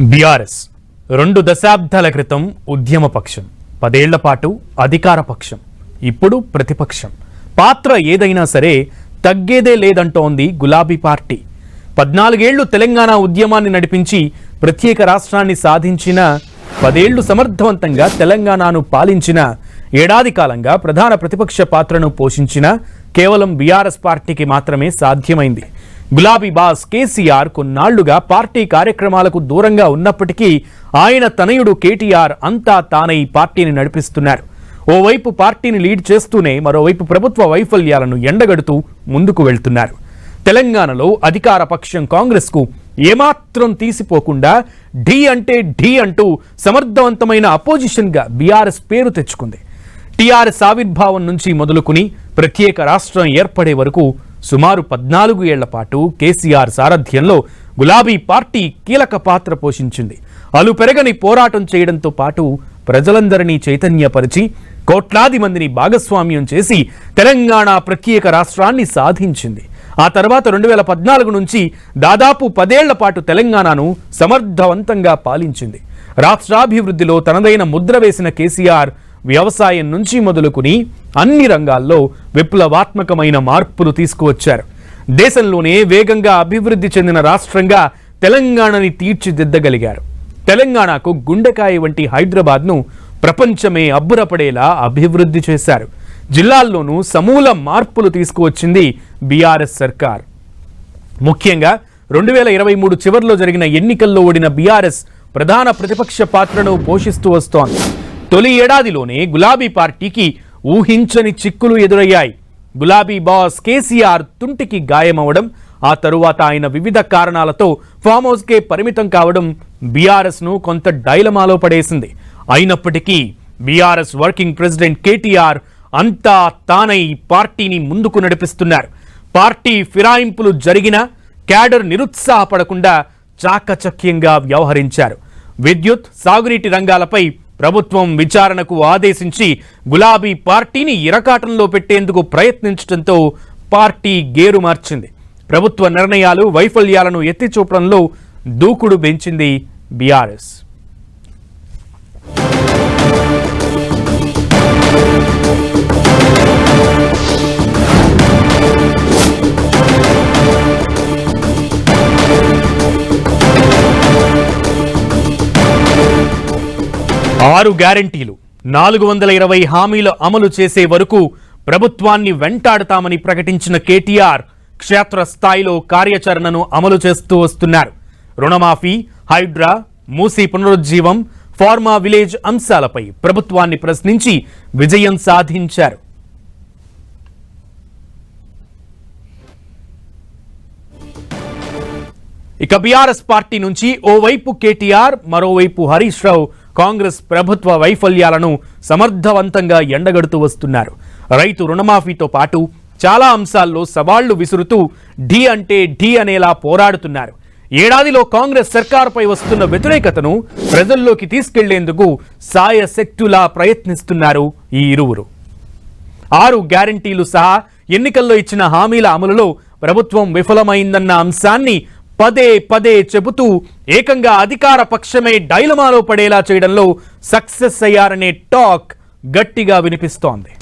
BRS. రెండు దశాబ్దాల క్రితం ఉద్యమ పక్షం పదేళ్ళ పాటు అధికార పక్షం ఇప్పుడు ప్రతిపక్షం. పాత్ర ఏదైనా సరే తగ్గేదే లేదంటోంది గులాబీ పార్టీ. పద్నాలుగేళ్ళు తెలంగాణ ఉద్యమాన్ని నడిపించి ప్రత్యేక రాష్ట్రాన్ని సాధించిన పదేళ్ళు సమర్థవంతంగా తెలంగాణను పాలించిన ఏడాది కాలంగా ప్రధాన ప్రతిపక్ష పాత్రను పోషించిన కేవలం బీఆర్ఎస్ పార్టీకి మాత్రమే సాధ్యమైంది. గులాబీ బాస్ కేసీఆర్ కొన్నాళ్ళుగా పార్టీ కార్యక్రమాలకు దూరంగా ఉన్నప్పటికీ ఆయన తనయుడు కేటీఆర్ అంతా తానై పార్టీని నడిపిస్తున్నారు. ఓవైపు పార్టీని లీడ్ చేస్తూనే మరోవైపు ప్రభుత్వ వైఫల్యాలను ఎండగడుతూ ముందుకు వెళ్తున్నారు. తెలంగాణలో అధికార పక్షం కాంగ్రెస్కు ఏమాత్రం తీసిపోకుండా ఢీ అంటే ఢీ అంటూ సమర్థవంతమైన అపోజిషన్గా బీఆర్ఎస్ పేరు తెచ్చుకుంది. టీఆర్ఎస్ ఆవిర్భావం నుంచి మొదలుకుని ప్రత్యేక రాష్ట్రం ఏర్పడే వరకు సుమారు పద్నాలుగు ఏళ్ళ పాటు కేసీఆర్ సారథ్యంలో గులాబీ పార్టీ కీలక పాత్ర పోషించింది. అలు పెరగని పోరాటం చేయడంతో పాటు ప్రజలందరినీ చైతన్యపరిచి కోట్లాది మందిని భాగస్వామ్యం చేసి తెలంగాణ ప్రత్యేక రాష్ట్రాన్ని సాధించింది. ఆ తర్వాత రెండు వేల పద్నాలుగు నుంచి దాదాపు పదేళ్ళ పాటు తెలంగాణను సమర్థవంతంగా పాలించింది. రాష్ట్రాభివృద్ధిలో తనదైన ముద్ర వేసిన కేసీఆర్ వ్యవసాయం నుంచి మొదలుకుని అన్ని రంగాల్లో విప్లవాత్మకమైన మార్పులు తీసుకువచ్చారు. దేశంలోనే వేగంగా అభివృద్ధి చెందిన రాష్ట్రంగా తెలంగాణని తీర్చిదిద్దగలిగారు. తెలంగాణకు గుండెకాయ వంటి హైదరాబాద్ను ప్రపంచమే అబ్బురపడేలా అభివృద్ధి చేశారు. జిల్లాల్లోనూ సమూల మార్పులు తీసుకువచ్చింది బీఆర్ఎస్ సర్కార్. ముఖ్యంగా రెండు వేల ఇరవై మూడు చివరిలో జరిగిన ఎన్నికల్లో ఓడిన బీఆర్ఎస్ ప్రధాన ప్రతిపక్ష పాత్రను పోషిస్తూ వస్తోంది. తొలి ఏడాదిలోనే గులాబీ పార్టీకి ఊహించని చిక్కులు ఎదురయ్యాయి. గులాబీ బాస్ కేసీఆర్ తుంటికి గాయమవడం ఆ తరువాత ఆయన వివిధ కారణాలతో ఫామ్ హౌస్కే పరిమితం కావడం బీఆర్ఎస్ను కొంత డైలమాలో పడేసింది. అయినప్పటికీ బీఆర్ఎస్ వర్కింగ్ ప్రెసిడెంట్ కేటీఆర్ అంతా తానై పార్టీని ముందుకు నడిపిస్తున్నారు. పార్టీ ఫిరాయింపులు జరిగినా క్యాడర్ నిరుత్సాహపడకుండా చాకచక్యంగా వ్యవహరించారు. విద్యుత్ సాగునీటి రంగాలపై ప్రభుత్వం విచారణకు ఆదేశించి గులాబీ పార్టీని ఇరకాటంలో పెట్టేందుకు ప్రయత్నించడంతో పార్టీ గేరు మార్చింది. ప్రభుత్వ నిర్ణయాలు వైఫల్యాలను ఎత్తిచూపడంలో దూకుడు పెంచింది బీఆర్ఎస్. ఆరు గ్యారంటీలు నాలుగు వందల ఇరవై హామీల అమలు చేసే వరకు ప్రభుత్వాన్ని వెంటాడతామని ప్రకటించిన కేటీఆర్ క్షేత్రస్థాయిలో కార్యాచరణను అమలు చేస్తూ వస్తున్నారు. రుణమాఫీ హైడ్రా మూసీ పునరుజ్జీవం ఫార్మా విలేజ్ అంశాలపై ప్రభుత్వాన్ని ప్రశ్నించి విజయం సాధించారు. ఇక బీఆర్ఎస్ పార్టీ నుంచి ఓవైపు కేటీఆర్ మరోవైపు హరీష్ రావు కాంగ్రెస్ ప్రభుత్వ వైఫల్యాలను సమర్థవంతంగా ఎండగడుతూ వస్తున్నారు. రైతు రుణమాఫీతో పాటు చాలా అంశాల్లో సవాళ్ళు విసురుతూ ఢీ అంటే ఢీ అనేలా పోరాడుతున్నారు. ఏడాదిలో కాంగ్రెస్ సర్కారుపై వస్తున్న వ్యతిరేకతను ప్రజల్లోకి తీసుకెళ్ళేందుకు సాయశక్తులా ప్రయత్నిస్తున్నారు ఈ ఇరువురు. ఆరు గ్యారంటీలు సహా ఎన్నికల్లో ఇచ్చిన హామీల అమలులో ప్రభుత్వం విఫలమైందన్న అంశాన్ని పదే పదే చెబుతూ ఏకంగా అధికార పక్షమే డైలమాలో పడేలా చేయడంలో సక్సెస్ అయ్యారనే టాక్ గట్టిగా వినిపిస్తోంది.